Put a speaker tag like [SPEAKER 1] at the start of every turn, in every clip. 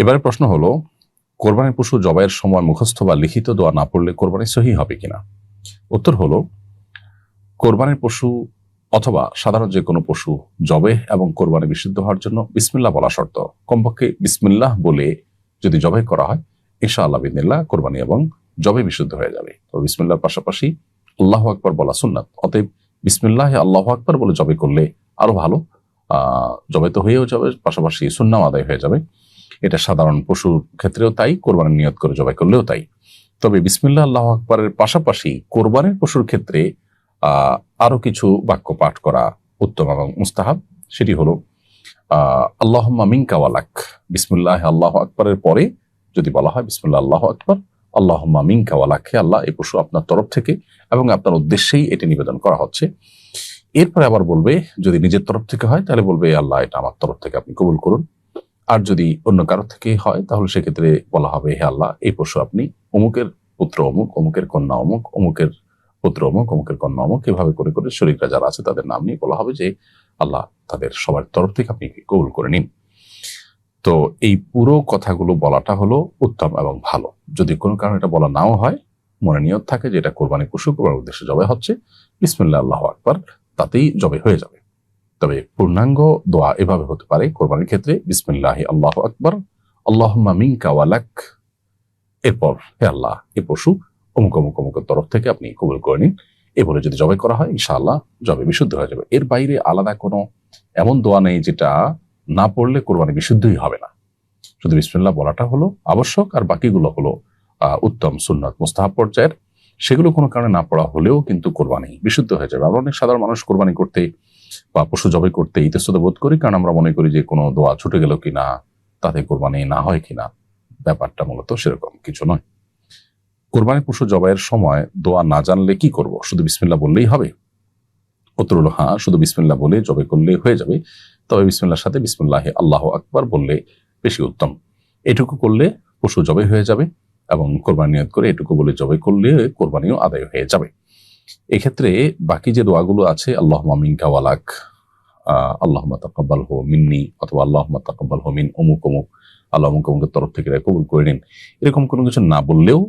[SPEAKER 1] এবারে প্রশ্ন হলো, কোরবানির পশু জবাইয়ের সময় মুখস্থ বা লিখিত দোয়া না পড়লে কোরবানি সহি হবে কিনা? উত্তর হলো, কোরবানির পশু অথবা সাধারণ যে কোনো পশু জবে এবং কোরবানি বিশুদ্ধ হওয়ার জন্য বিসমিল্লাহ বলা শর্ত। কমপক্ষে বিসমিল্লাহ বলে যদি জবে করা হয় ইনশা আল্লাহ বিদিল্লাহ কোরবানি এবং জবে বিশুদ্ধ হয়ে যাবে। তো বিসমিল্লাহর পাশাপাশি আল্লাহ আকবর বলা সুন্নাত। অতএব বিসমিল্লাহ আল্লাহ আকবর বলে জবে করলে আরও ভালো। জবে তো হয়েও যাবে, পাশাপাশি সুন্নাম আদায় হয়ে যাবে। এটা সাধারণ পশুর ক্ষেত্রেও তাই, কোরবানের নিয়ত করে জবাই করলেও তাই। তবে বিসমিল্লাহ, আল্লাহ আকবরের পাশাপাশি কোরবানের পশুর ক্ষেত্রে আহ আরও কিছু বাক্য পাঠ করা উত্তম এবং মুস্তাহাব। সেটি হলো আহ আল্লাহ মিঙ্কা ওয়ালাক বিসমুল্লাহ, আল্লাহ আকবরের পরে যদি বলা হয় বিসমুল্লাহ, আল্লাহ আকবর আল্লাহ মিঙ্কা ওয়ালাক হে আল্লাহ এই পশু আপনার তরফ থেকে এবং আপনার উদ্দেশ্যেই এটি নিবেদন করা হচ্ছে। এরপরে আবার বলবে, যদি নিজের তরফ থেকে হয়, তাহলে বলবে আল্লাহ, এটা আমার তরফ থেকে আপনি কবুল করুন। আর যদি অন্য কারও থেকে হয়, তাহলে সেক্ষেত্রে বলা হবে, হে আল্লাহ, এই পশু আপনি অমুকের পুত্র অমুক, অমুকের কন্যা অমুক, অমুকের পুত্র অমুক, অমুকের কন্যা অমুক। এভাবে করে করে শরীররা যারা আছে তাদের নাম নিয়ে বলা হবে যে, আল্লাহ তাদের সবার তরফ থেকে আপনি কবুল করে নিন। তো এই পুরো কথাগুলো বলাটা হলো উত্তম এবং ভালো। যদি কোনো কারণে এটা বলা নাও হয়, মনে নিয়ত থাকে যে এটা কোরবানি পশু, কোরবানির উদ্দেশ্যে জবাই হচ্ছে। বিসমুল্লাহ, আল্লাহ আকবার, তাতেই জবে হয়ে যাবে। তবে পূর্ণাঙ্গ দোয়া এভাবে হতে পারে। কোরবানির ক্ষেত্রে বিসমিল্লাহ, আল্লাহ আকবর আল্লাহ মিঙ্কা ওয়ালাক এরপর হে আল্লাহ, এ পশু অমুক অমুক অমুকের তরফ থেকে আপনি কবুল করে নিন। এ বলে যদি জবাই করা হয়, ইনশাআল্লাহ জবে বিশুদ্ধ হয়ে যাবে। এর বাইরে আলাদা কোনো এমন দোয়া নেই যেটা না পড়লে কোরবানি বিশুদ্ধই হবে না। শুধু বিসমিল্লাহ বলাটা হলো আবশ্যক আর বাকিগুলো হলো উত্তম সুন্নত মুস্তাহাব পর্যায়ের। সেগুলো কোনো কারণে না পড়া হলেও কিন্তু কোরবানি বিশুদ্ধ হয়ে যাবে। আমরা অনেক সাধারণ মানুষ কোরবানি করতে বা পশু জবাই করতে ইতস্তত বোধ করি, কারণ আমরা মনে করি যে কোনো দোয়া ছুটে গেল কিনা, তাতে কোরবানি না হয় কিনা, ব্যাপারটা মূলত সেরকম কিছু নয়। কোরবানি পশু জবাইয়ের সময় দোয়া না জানলে কি করব? শুধু বিসমিল্লা বললেই হবে? উত্তর হলো হ্যাঁ শুধু বিসমিল্লা বলে জবাই করলে হয়ে যাবে। তবে বিসমিল্লার সাথে বিসমিল্লাহ আল্লাহ আকবার বললে বেশি উত্তম। এটুকু করলে পশু জবাই হয়ে যাবে এবং কোরবানি নিয়ত করে এটুকু বলে জবাই করলে কোরবানিও আদায় হয়ে যাবে। এক্ষেত্রে বাকি যে দোয়াগুলো আছে আল্লাহ মিনকা ওয়ালাক আল্লাহ তাকাব্বাল হো মিন্নি অথবা আল্লাহ তাকাব্বাল হো মিন অমুক অমুক আল্লাহ অমুক অমুকের তরফ থেকে কবুল করে নিন। এরকম কোনো কিছু না বললেও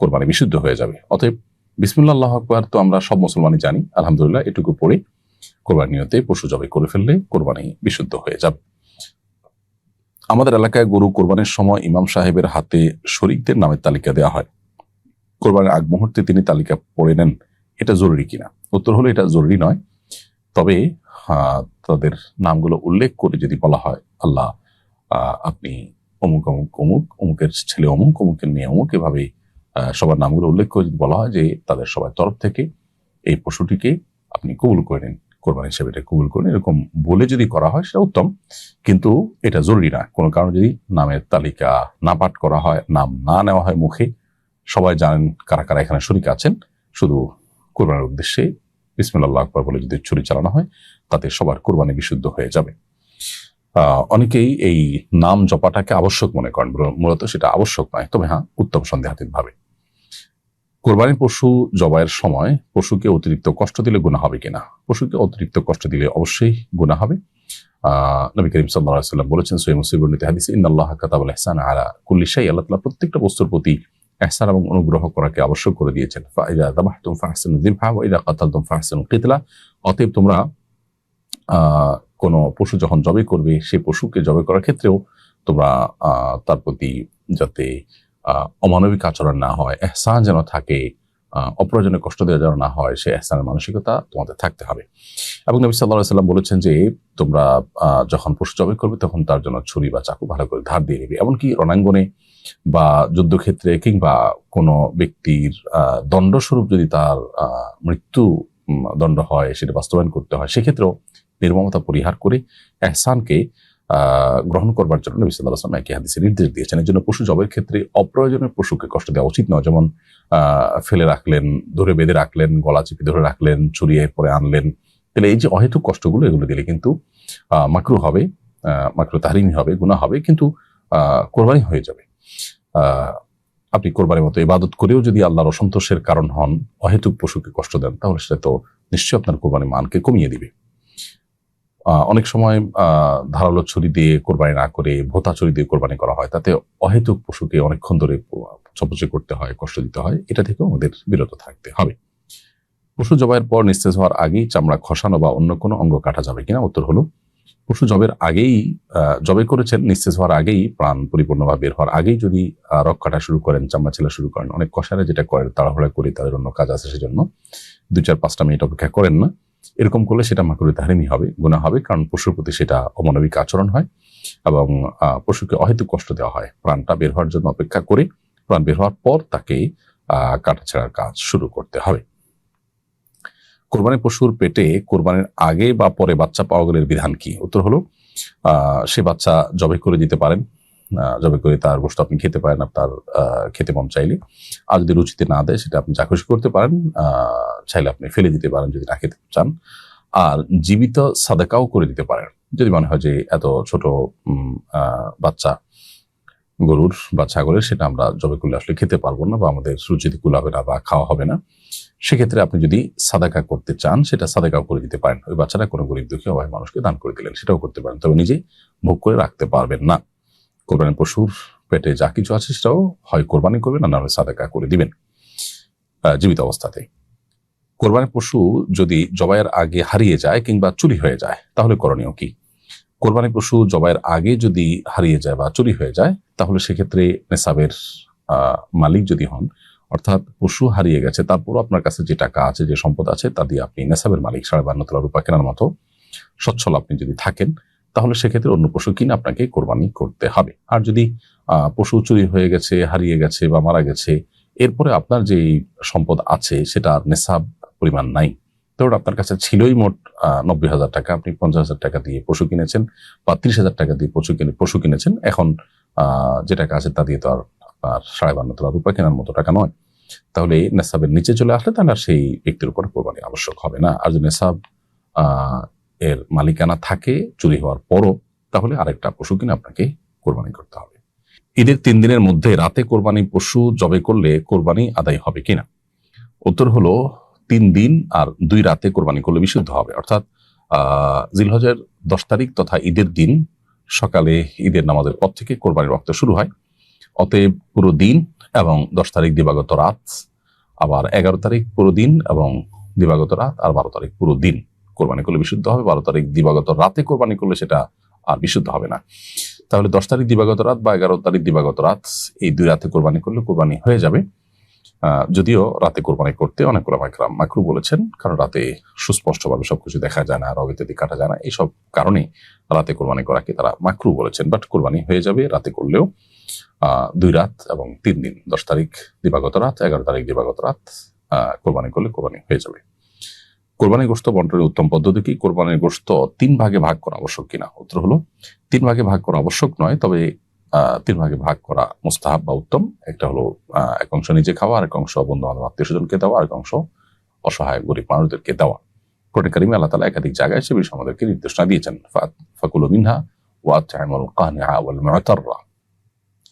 [SPEAKER 1] কোরবানি বিশুদ্ধ হয়ে যাবে। অতএব বিসমুল্লাহ, আল্লাহ আকবর তো আমরা সব মুসলমানই জানি। আলহামদুলিল্লাহ, এটুকু পড়ে কোরবানি নিয়তে পশু জবাই করে ফেললে কোরবানি বিশুদ্ধ হয়ে যাবে। আমাদের এলাকায় গরু কোরবানির সময় ইমাম সাহেবের হাতে শরিকদের নামের তালিকা দেওয়া হয়। কোরবানির আগ মুহূর্তে তিনি তালিকা পড়ে নেন এটা জরুরি কিনা? উত্তর হলো এটা জরুরি নয়। তবে আহ, তাদের নামগুলো উল্লেখ করে যদি বলা হয় আল্লাহ আপনি অমুক অমুক অমুক অমুকের ছেলে অমুক অমুকের মেয়ে অমুক এভাবে সবার নামগুলো উল্লেখ করে যদি বলা হয় যে তাদের সবার তরফ থেকে এই পশুটিকে আপনি কবুল করে নিন। কোরবানি হিসেবে এটা কবুল করে এরকম বলে যদি করা হয় সেটা উত্তম। কিন্তু এটা জরুরি না। কোনো কারণে যদি নামের তালিকা না পাঠ করা হয় নাম না নেওয়া হয় মুখে সবাই জানেন কারা কারা এখানে শরিক আছেন। শুধু কোরবানির উদ্দেশ্যে বিসমুল্লাহ আকবর বলে যদি ছুরি চালানো হয়, তাতে সবার কোরবানি বিশুদ্ধ হয়ে যাবে। অনেকেই এই নাম জপাটাকে আবশ্যক মনে করেন মূলত সেটা আবশ্যক নয়। তবে হ্যাঁ উত্তম সন্দেহাতীত ভাবে। কোরবানির পশু জবাইয়ের সময় পশুকে অতিরিক্ত কষ্ট দিলে গুণা হবে কিনা? পশুকে অতিরিক্ত কষ্ট দিলে অবশ্যই গুণা হবে। নবী করিম সাল্লাহ সাল্লাম বলেছেন সৈয় মুসিবর্ণিত হাদিসে, ইন্নাল্লাহ কাতাবুল ইহসান আলা কুল্লি শাই আল্লাহ তাআলা প্রত্যেকটা বস্তুর প্রতি ইহসান এবং অনুগ্রহ করাকে আবশ্যক করে দিয়েছেন। কিতলা। অতএব তোমরা কোনো পশু যখন জবে করবে, সেই পশুকে জবে করার ক্ষেত্রেও তোমরা তার প্রতি যাতে অমানবিক আচরণ না হয় এহসান যেন থাকে আহ অপ্রয়োজনীয় কষ্ট দেওয়া যেন না হয়, সেই এহসানের মানসিকতা তোমাদের থাকতে হবে। এবং নবী সাল্লাহ সাল্লাম বলেছেন যে, তোমরা যখন পশু জবাই করবে, তখন তার জন্য ছুরি বা চাকু ভালো করে ধার দিয়ে নেবে। এমনকি রণাঙ্গনে বা যুদ্ধক্ষেত্রে কিংবা কোনো ব্যক্তির দণ্ডস্বরূপ যদি তার মৃত্যু দণ্ড হয়, সেটা বাস্তবায়ন করতে হয়, সেক্ষেত্রেও নির্মমতা পরিহার করে এহসানকে গ্রহণ করবার জন্য নবী একই হাদিসে নির্দেশ দিয়েছেন। এর জন্য পশু জবের ক্ষেত্রে অপ্রয়োজনীয় পশুকে কষ্ট দেওয়া উচিত নয়। যেমন ফেলে রাখলেন, ধরে বেঁধে রাখলেন, গলা চিপে ধরে রাখলেন চুরিয়ে পরে আনলেন, তাহলে এই যে অহেতুক কষ্টগুলো এগুলো দিলে কিন্তু মাকরু হবে মাকরু তাহরিমি হবে গুণা হবে, কিন্তু কোরবানি হয়ে যাবে। আপনি কোরবানির মতো ইবাদত করেও যদি আল্লাহর অসন্তোষের কারণ হন, অহেতুক পশুকে কষ্ট দেন, তাহলে সেটা তো নিশ্চয়ই আপনার কোরবানির মানকে কমিয়ে দিবে। অনেক সময় ধারালো ছুরি দিয়ে কোরবানি না করে ভোতা ছুরি দিয়ে কোরবানি করা হয়, তাতে অহেতুক পশুকে অনেকক্ষণ ধরে চপচে করতে হয়, কষ্ট দিতে হয়, এটা থেকেও আমাদের বিরত থাকতে হবে। পশু জবাইয়ের পর নিস্তেজ হওয়ার আগেই চামড়া খসানো বা অন্য কোনো অঙ্গ কাটা যাবে কিনা, উত্তর হলো পশু জবের আগেই জবে করেছেন নিস্তেজ হওয়ার আগেই, প্রাণ পরিপূর্ণভাবে বের হওয়ার আগেই যদি রক কাটা শুরু করেন, চামড়া ছেলা শুরু করেন, অনেক কষারে যেটা করেন, তাড়াহুড়া করে, তাদের অন্য কাজ আছে সেজন্য, দুই চার পাঁচটা মিনিট অপেক্ষা করেন না। এরকম করলে সেটা মাকুরি তাহারিমি হবে গুণা হবে, কারণ পশুর প্রতি সেটা অমানবিক আচরণ হয় এবং পশুকে অহেতুক কষ্ট দেওয়া হয়। প্রাণটা বের হওয়ার জন্য অপেক্ষা করে, প্রাণ বের হওয়ার পর তাকে আহ কাটা ছেঁড়ার কাজ শুরু করতে হবে। কোরবানি পশুর পেটে কোরবানির আগে বা পরে বাচ্চা পাওয়া গেলে বিধান কি? উত্তর হলো সে বাচ্চা জবে করে দিতে পারেন। জবে করে তার গোষ্ঠ আপনি খেতে পারেন আপনার খেতে মন চাইলে। আর যদি রুচিতে না দেয়, সেটা আপনি খুশি করতে পারেন। চাইলে আপনি ফেলে দিতে পারেন যদি না খেতে চান। আর জীবিত সাদাকাও করে দিতে পারেন। যদি মনে হয় যে এত ছোট বাচ্চা গরুর বা ছাগলের সেটা আমরা জবে করলে আসলে খেতে পারব না বা আমাদের রুচিতে কুলাবে না বা খাওয়া হবে না। সেক্ষেত্রে আপনি যদি সাদাকা করতে চান, সেটা সাদাকাও করে দিতে পারেন। ওই বাচ্চাটা কোনো গরিব দুঃখী অভাবী মানুষকে দান করে দিলেন, সেটাও করতে পারেন। তবে নিজে ভোগ করে রাখতে পারবেন না। কোরবানির পশুর পেটে যা কিছু আছে সেটাও হয় কোরবানি করবেন না হলে সাদাকা করে দিবেন জীবিত অবস্থাতে কোরবানির পশু যদি জবাইয়ের আগে হারিয়ে যায় কিংবা চুরি হয়ে যায়, তাহলে করণীয় কি? কোরবানি পশু জবাইয়ের আগে যদি হারিয়ে যায় বা চুরি হয়ে যায় তাহলে সেক্ষেত্রে নেসাবের আহ, মালিক যদি হন অর্থাৎ পশু হারিয়ে গেছে তারপরও আপনার কাছে যে টাকা আছে যে সম্পদ আছে তা দিয়ে আপনি নেসাবের মালিক সাড়ে বান্ন তোলা রূপা কেনার মতো সচ্ছল আপনি যদি থাকেন তাহলে সেক্ষেত্রে অন্য পশু কিনে আপনাকে কোরবানি করতে হবে। আর যদি পশু চুরি হয়ে গেছে হারিয়ে গেছে বা মারা গেছে এরপরে আপনার যে সম্পদ আছে সেটা নেশাব পরিমাণ নাই। ধরুন আপনার কাছে ছিলই মোট নব্বই হাজার টাকা। আপনি পঞ্চাশ হাজার টাকা দিয়ে পশু কিনেছেন বা ত্রিশ হাজার টাকা দিয়ে পশু কিনে, পশু কিনেছেন। এখন যে টাকা আছে তা দিয়ে তো আর আপনার সাড়ে বান্ন তোলা রূপা কেনার মতো টাকা নয়। তাহলে নেশাবের নিচে চলে আসলে তাহলে আর সেই ব্যক্তির উপর কোরবানি আবশ্যক হবে না। আর যদি নেশাব এর মালিকানা থাকে, চুরি হওয়ার পরও, তাহলে আরেকটা পশু কিনে আপনাকে কোরবানি করতে হবে। ঈদের তিন দিনের মধ্যে রাতে কোরবানি পশু জবে করলে কোরবানি আদায় হবে কিনা? উত্তর হলো তিন দিন আর দুই রাতে কোরবানি করলে বিশুদ্ধ হবে। অর্থাৎ জিলহজের দশ তারিখ তথা ঈদের দিন সকালে ঈদের নামাজের পর থেকে কোরবানির রক্ত শুরু হয়। অতএব পুরো দিন এবং দশ তারিখ দিবাগত রাত, আবার এগারো তারিখ পুরো দিন এবং দিবাগত রাত, আর বারো তারিখ পুরো দিন কোরবানি করলে বিশুদ্ধ হবে। বারো তারিখ দিবাগত রাতে কোরবানি করলে সেটা আর বিশুদ্ধ হবে না। তাহলে দশ তারিখ দিবাগত রাত বা এগারো তারিখ দিবাগত রাত, এই দুই রাতে কোরবানি করলে কোরবানি হয়ে যাবে। যদিও রাতে কোরবানি করতে অনেকগুলো মাইক্রাম মাকরু বলেছেন, কারণ রাতে সুস্পষ্টভাবে সবকিছু দেখা যায় না রব ইত্যাদি কাটা যায় না, এইসব কারণে রাতে কোরবানি করাকে তারা মাকরু বলেছেন। বাট কোরবানি হয়ে যাবে রাতে করলেও দুই রাত এবং তিন দিন, দশ তারিখ দিবাগত রাত, এগারো তারিখ দিবাগত রাত কোরবানি করলে কোরবানি হয়ে যাবে। কোরবানির গোস্ত বন্টনের উত্তম পদ্ধতি কি? কোরবানির গোস্ত তিন ভাগে ভাগ করা আবশ্যক কিনা? উত্তর হলো, তিন ভাগে ভাগ করা আবশ্যক নয়, তবে তিন ভাগে ভাগ করা মুস্তাহাব বা উত্তম। একটা হলো এক অংশ নিজে খাওয়া আর এক অংশ বন্ধু বান্ধব আত্মীয় স্বজনকে দেওয়া আর এক অংশ অসহায়, গরিব মানুষদেরকে দেওয়া। কোরআন কারিমে আল্লাহ তালা একাধিক জায়গায় সে বিষয়ে আমাদেরকে নির্দেশনা দিয়েছেন। ফাকুলু মিনহা ওয়া তা'মুল কানিআ ওয়াল মু'তাররা।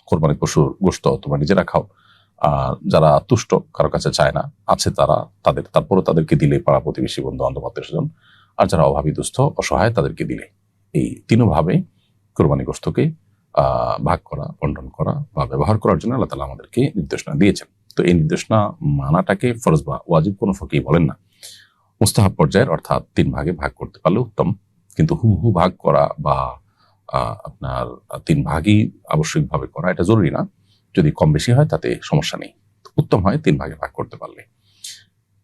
[SPEAKER 1] কোরবানির পশুর গোশত তোমরা নিজেরা খাও। আর যারা তুষ্ট, কারও কাছে চায় না, আছে তারা তাদের তারপরে তাদেরকে দিলে পাড়া প্রতিবেশী বন্ধু বান্ধব আত্মীয় স্বজন আর যারা অভাবী, দুস্থ, অসহায়, তাদেরকে দিলে। এই তিনভাবে কোরবানি গোস্তকে ভাগ করা, বন্টন করা বা ব্যবহার করার জন্য আল্লাহ তালা আমাদেরকে নির্দেশনা দিয়েছেন। তো এই নির্দেশনা মানাটাকে ফরজ বা ওয়াজিব কোনো ফকি বলেন না। মুস্তাহাব পর্যায়ের অর্থাৎ তিন ভাগে ভাগ করতে পারলে উত্তম। কিন্তু হুবহু ভাগ করা বা আপনার তিন ভাগই আবশ্যিকভাবে করা এটা জরুরি না। যদি কম বেশি হয় তাতে সমস্যা নেই। উত্তম হয় তিন ভাগে ভাগ করতে পারলে।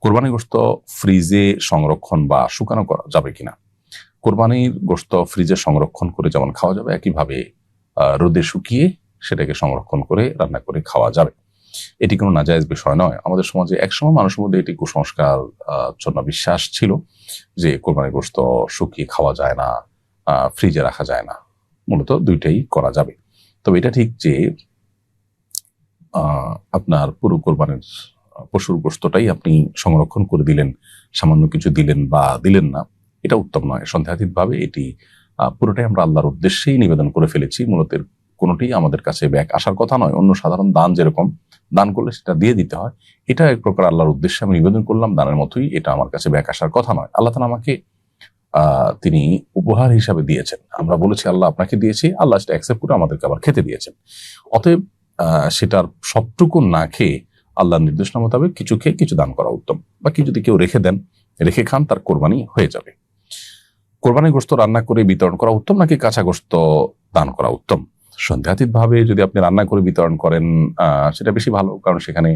[SPEAKER 1] কোরবানি গোস্ত ফ্রিজে সংরক্ষণ বা শুকানো করা যাবে কিনা? কোরবানির গোস্ত ফ্রিজে সংরক্ষণ করে যেমন খাওয়া যাবে, একইভাবে রোদে শুকিয়ে সেটাকে সংরক্ষণ করে রান্না করে খাওয়া যাবে। এটি কোনো নাজায়জ বিষয় নয়। আমাদের সমাজে একসময় মানুষের মধ্যে এটি কুসংস্কার জন্য বিশ্বাস ছিল যে কোরবানির গোস্ত শুকিয়ে খাওয়া যায় না ফ্রিজে রাখা যায় না। মূলত দুইটাই করা যাবে। তবে এটা ঠিক যে আপনার পুরো কোরবানির পশুর গোস্তটাই আপনি সংরক্ষণ করে দিলেন, সামান্য কিছু দিলেন বা দিলেন না, এটা উত্তম নয়। সন্দেহাতীত ভাবে এটি পুরোটাই আমরা আল্লাহর উদ্দেশ্যেই নিবেদন করে ফেলেছি। মূলত এর কোনোটাই আমাদের কাছে ব্যাক আসার কথা নয়, অন্য সাধারণ দান যেরকম দান করলে সেটা দিয়ে দিতে হয়। এটা এক প্রকার আল্লাহর উদ্দেশ্যে আমি নিবেদন করলাম, দানের মতোই এটা আমার কাছে ব্যাক আসার কথা নয়। আল্লাহ তালা আমাকে তিনি উপহার হিসাবে দিয়েছেন। আমরা বলেছি, আল্লাহ আপনাকে দিয়েছি, আল্লাহ সেটা অ্যাকসেপ্ট করে আমাদেরকে আবার খেতে দিয়েছেন। অতএব সেটার সবটুকু না খেয়ে আল্লাহর নির্দেশনা মোতাবেক কিছু খেয়ে কিছু দান করা উত্তম। বা কি যদি কেউ রেখে দেন, রেখে খান, তার কোরবানি হয়ে যাবে। কোরবানি গোস্ত রান্না করে বিতরণ করা উত্তম নাকি কাঁচা গোস্ত দান করা উত্তম? সন্দেহাতীত ভাবে যদি আপনি রান্না করে বিতরণ করেন সেটা বেশি ভালো, কারণ সেখানে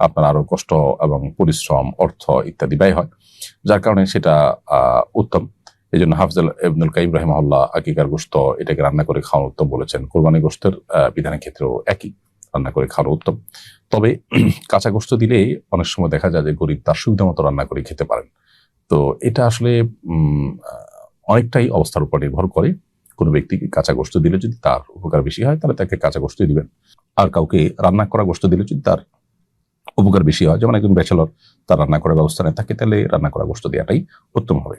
[SPEAKER 1] আপনার আরও কষ্ট এবং পরিশ্রম, অর্থ ইত্যাদি ব্যয় হয়, যার কারণে সেটা উত্তম। এই জন্য হাফজাল ইবনুল কাইম রহমাল্লাহ আকিকার গোস্ত এটাকে রান্না করে খাওয়া উত্তম বলেছেন। কোরবানি গোস্তের বিধানের ক্ষেত্রেও একই, রান্না করে খাওয়া উত্তম। তবে কাঁচা গোস্ত দিলে অনেক সময় দেখা যায় যে গরিব তার সুবিধা মতো রান্না করে খেতে পারেন। তো এটা আসলে অনেকটাই অবস্থার উপর নির্ভর করে কোনো ব্যক্তিকে কাঁচা গোস্ত দিলে যদি তার উপকার বেশি হয়, তাহলে তাকে কাঁচা গোস্ত দিবেন। আর কাউকে রান্না করা গোস্ত দিলে যদি তার উপকার বেশি হয়, যেমন একজন ব্যাচেলর, তার রান্না করার ব্যবস্থা নেই তাকে তাহলে রান্না করা গোস্ত দেওয়াটাই উত্তম হবে।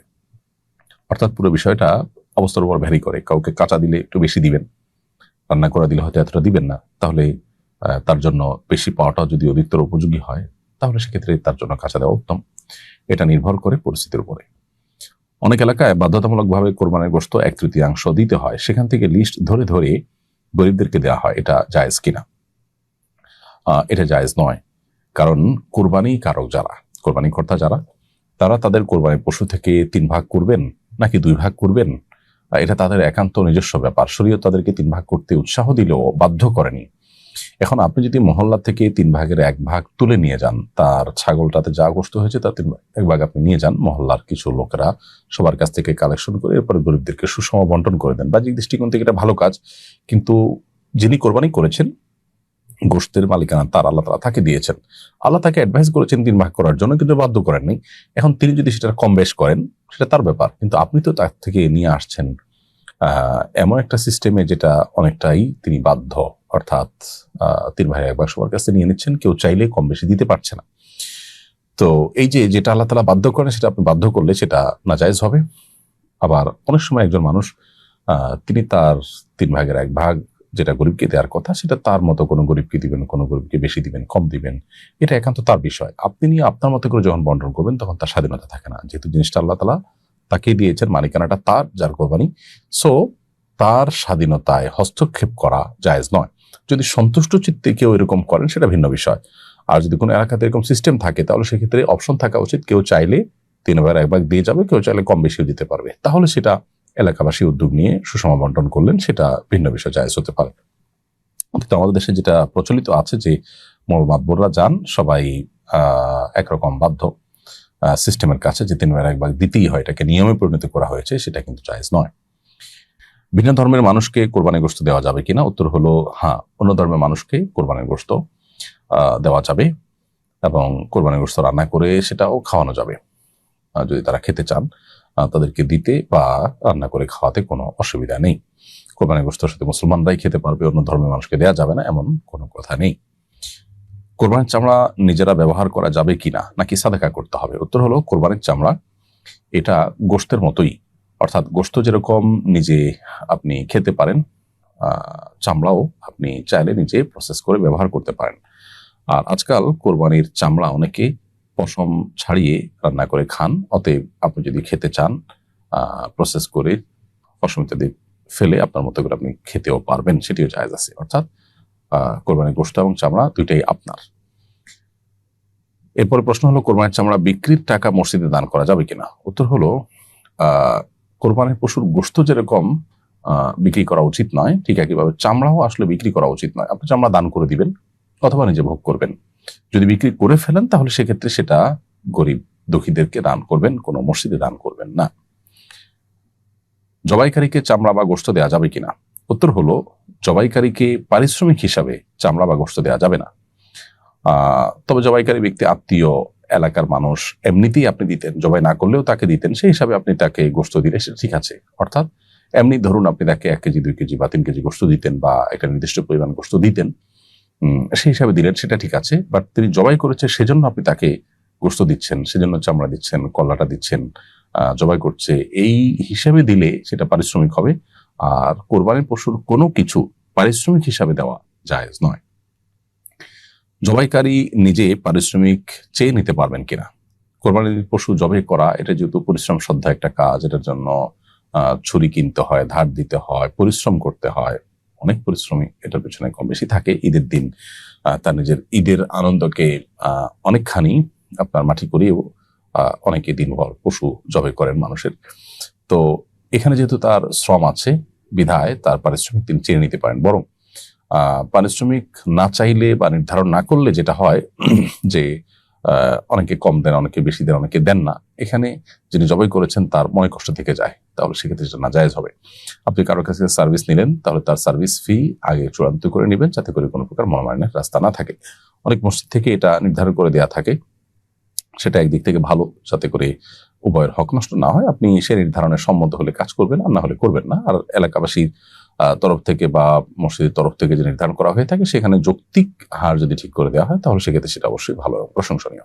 [SPEAKER 1] অর্থাৎ পুরো বিষয়টা অবস্থার উপর ভ্যারি করে। কাউকে কাঁচা দিলে একটু বেশি দিবেন, রান্না করা দিলে হয়তো এতটা দিবেন না, তাহলে তার জন্য বেশি পাওয়াটা যদি অধিকতর উপযোগী হয়, তাহলে সেক্ষেত্রে তার জন্য কাঁচা দেওয়া উত্তম। এটা নির্ভর করে পরিস্থিতির উপরে। অনেক এলাকায় বাধ্যতামূলকভাবে কোরবানির গোস্ত এক তৃতীয়াংশ দিতে হয়। সেখান থেকে লিস্ট ধরে ধরে গরিবদেরকে দেওয়া হয়, এটা জায়েজ কিনা? এটা জায়েজ নয়। কারণ কোরবানি কারক যারা, কোরবানি কর্তা যারা, তারা তাদের কোরবানির পশু থেকে তিন ভাগ করবেন নাকি দুই ভাগ করবেন? এটা তাদের একান্ত নিজস্ব ব্যাপার। শরীয় তাদেরকে তিন ভাগ করতে উৎসাহ দিলেও বাধ্য করেনি। এখন আপনি যদি মহল্লা থেকে তিন ভাগের এক ভাগ তুলে নিয়ে যান, তার ছাগলটাতে যা গোস্ত হয়েছে তার তিন এক ভাগ আপনি নিয়ে যান, মহল্লার কিছু লোকেরা সবার কাছ থেকে কালেকশন করে এরপরে গরিবদেরকে সুষম বন্টন করে দেন। বাহ্যিক দৃষ্টিকোণ থেকে এটা ভালো কাজ, কিন্তু যিনি কোরবানি করেছেন গোষ্ঠের মালিকানা তার আল্লাহ তালা তাকে দিয়েছেন। আল্লাহ তাকে অ্যাডভাইস করেছেন তিন ভাগ করার জন্য, কিন্তু বাধ্য করেননি। এখন তিনি যদি সেটা কম বেশ করেন, সেটা তার ব্যাপার, কিন্তু আপনি তো তার থেকে নিয়ে আসছেন এমন একটা সিস্টেমে যেটা অনেকটাই তিনি বাধ্য, অর্থাৎ তিন ভাই একবার সবার কাছে নিয়ে নিচ্ছেন, কেউ চাইলে কম বেশি দিতে পারছে না। তো এই যে যেটা আল্লাহ তালা বাধ্য করেন, সেটা আপনি বাধ্য করলে সেটা নাজায়জ হবে। আবার অনেক সময় একজন মানুষ তিনি তার তিন ভাগের এক ভাগ যেটা গরিবকে দেওয়ার কথা, সেটা তার মতো কোনো গরিবকে দিবেন, কোনো গরিবকে বেশি দিবেন, কম দিবেন, এটা একান্ত তার বিষয়। আপনি নিয়ে আপনার মতো করে যখন বন্টন করবেন, তখন তার স্বাধীনতা থাকে না। যেহেতু জিনিসটা আল্লাহ তালা তাকে দিয়েছেন, মালিকানাটা তার, যার কোরবানি। সো তার স্বাধীনতায় হস্তক্ষেপ করা জায়েজ নয়। যদি সন্তুষ্ট চিত্তে কেউ এরকম করেন, সেটা ভিন্ন বিষয়। আর যদি কোনো এলাকাতে এরকম সিস্টেম থাকে, তাহলে সেক্ষেত্রে অপশন থাকা উচিত। কেউ চাইলে তিনবার ভাগ এক ভাগ দিয়ে যাবে, কেউ চাইলে কম বেশিও দিতে পারবে। তাহলে সেটা এলাকাবাসী উদ্যোগ নিয়ে সুষম বন্টন করলেন, সেটা ভিন্ন বিষয়, জায়েজ হতে পারে। কিন্তু আমাদের দেশে যেটা প্রচলিত আছে যে মোল মাতবররা যান, সবাই একরকম বাধ্য। সিস্টেমের কাছে যে তিন ভাগ এক ভাগ দিতেই হয়, এটাকে নিয়মে পরিণত করা হয়েছে, সেটা কিন্তু জায়েজ নয়। ভিন্ন ধর্মের মানুষকে কোরবানির গোস্ত দেওয়া যাবে কিনা? উত্তর হলো হ্যাঁ অন্য ধর্মের মানুষকে কোরবানির গোস্ত দেওয়া যাবে এবং কোরবানির গোস্ত রান্না করে সেটাও খাওয়ানো যাবে। যদি তারা খেতে চান তাদেরকে দিতে বা রান্না করে খাওয়াতে কোনো অসুবিধা নেই। কোরবানির গোস্ত সাথে মুসলমানরাই খেতে পারবে, অন্য ধর্মের মানুষকে দেওয়া যাবে না, এমন কোনো কথা নেই। কোরবানির চামড়া নিজেরা ব্যবহার করা যাবে কিনা নাকি সাদাকা করতে হবে? উত্তর হলো কোরবানির চামড়া এটা গোস্তের মতোই। অর্থাৎ গোস্ত যেরকম নিজে আপনি খেতে পারেন চামড়াও আপনি চাইলে নিজে প্রসেস করে ব্যবহার করতে পারেন। আর আজকাল কোরবানির চামড়া অনেকে পশম ছাড়িয়ে রান্না করে খান, অতএব আপনি যদি খেতে চান প্রসেস করে পশম ইত্যাদি ফেলে আপনার মতো করে আপনি খেতেও পারবেন, সেটিও জায়জ আছে। অর্থাৎ কোরবানির গোস্ত এবং চামড়া দুইটাই আপনার। এরপরে প্রশ্ন হলো, কোরবানির চামড়া বিক্রির টাকা মসজিদে দান করা যাবে কিনা? উত্তর হলো কোরবানির পশুর গোস্ত যেরকম বিক্রি করা উচিত নয়, ঠিক একইভাবে চামড়াও আসলে বিক্রি করা উচিত নয়। আপনি চামড়া দান করে দিবেন অথবা নিজে ভোগ করবেন। যদি বিক্রি করে ফেলেন, তাহলে সেক্ষেত্রে সেটা গরিব দুঃখীদেরকে দান করবেন, কোনো মসজিদে দান করবেন না। জবাইকারীকে চামড়া বা গোস্ত দেওয়া যাবে কিনা? উত্তর হলো, জবাইকারীকে পারিশ্রমিক হিসাবে চামড়া বা গোস্ত দেওয়া যাবে না। তবে জবাইকারী ব্যক্তি আত্মীয়, এলাকার মানুষ এমনিতেই আপনি দিতেন, জবাই না করলেও তাকে দিতেন, সেই হিসাবে আপনি তাকে গোস্ত দিলে সেটা ঠিক আছে। অর্থাৎ এমনি ধরুন আপনি তাকে এক কেজি, দুই কেজি বা তিন কেজি গোস্ত দিতেন বা একটা নির্দিষ্ট পরিমাণ গোস্ত দিতেন সেই হিসাবে দিলেন, সেটা ঠিক আছে, বাট তিনি জবাই করেছে সেজন্য আপনি তাকে গোস্ত দিচ্ছেন, সেজন্য চামড়া দিচ্ছেন কলাটা দিচ্ছেন জবাই করছে, এই হিসাবে দিলে সেটা পারিশ্রমিক হবে। আর কোরবানির পশুর কোনো কিছু পারিশ্রমিক হিসাবে দেওয়া জায়েজ নয়। জবাইকারী নিজে পারিশ্রমিক চেয়ে নিতে পারবেন কিনা? কোরবানির পশু জবে করা, এটা যেহেতু পরিশ্রম শ্রদ্ধা একটা কাজ, এটার জন্য ছুরি কিনতে হয়, ধার দিতে হয়, পরিশ্রম করতে হয়, অনেক পরিশ্রমী এটার পেছনে কম বেশি থাকে। ঈদের দিন তার নিজের ঈদের আনন্দকে অনেকখানি আপনার মাটি করিয়েও অনেকে দিনভর পশু জবে করেন মানুষের। তো এখানে যেহেতু তার শ্রম আছে বিধায় তার পারিশ্রমিক তিনি চেয়ে নিতে পারেন। বরং পারিশ্রমিক না চাইলে বা নির্ধারণ না করলে যেটা হয় যে অনেকে কম দেন, অনেকে বেশি দেন, অনেকে দেন না। এখানে যিনি জবাই করেছেন তার মনে কষ্ট থেকে যায়। তাহলে সেক্ষেত্রে সেটা নাজায়জ হবে। আপনি কারোর কাছে সার্ভিস নিলেন, তাহলে তার সার্ভিস ফি আগে চূড়ান্ত করে নেবেন, যাতে করে কোনো প্রকার মনোমালিন্যের রাস্তা না থাকে। অনেক মসজিদ থেকে এটা নির্ধারণ করে দেওয়া থাকে। সেটা একদিক থেকে ভালো, যাতে করে উভয়ের হক নষ্ট না হয়। আপনি সে নির্ধারণের সম্মত হলে কাজ করবেন, আর না হলে করবেন না। আর এলাকাবাসীর তরফ থেকে বা মসজিদের তরফ থেকে যে নির্ধারণ করা হয়ে থাকে, সেখানে যৌক্তিক হার যদি ঠিক করে দেওয়া হয়, তাহলে সেক্ষেত্রে সেটা অবশ্যই ভালো প্রশংসনীয়।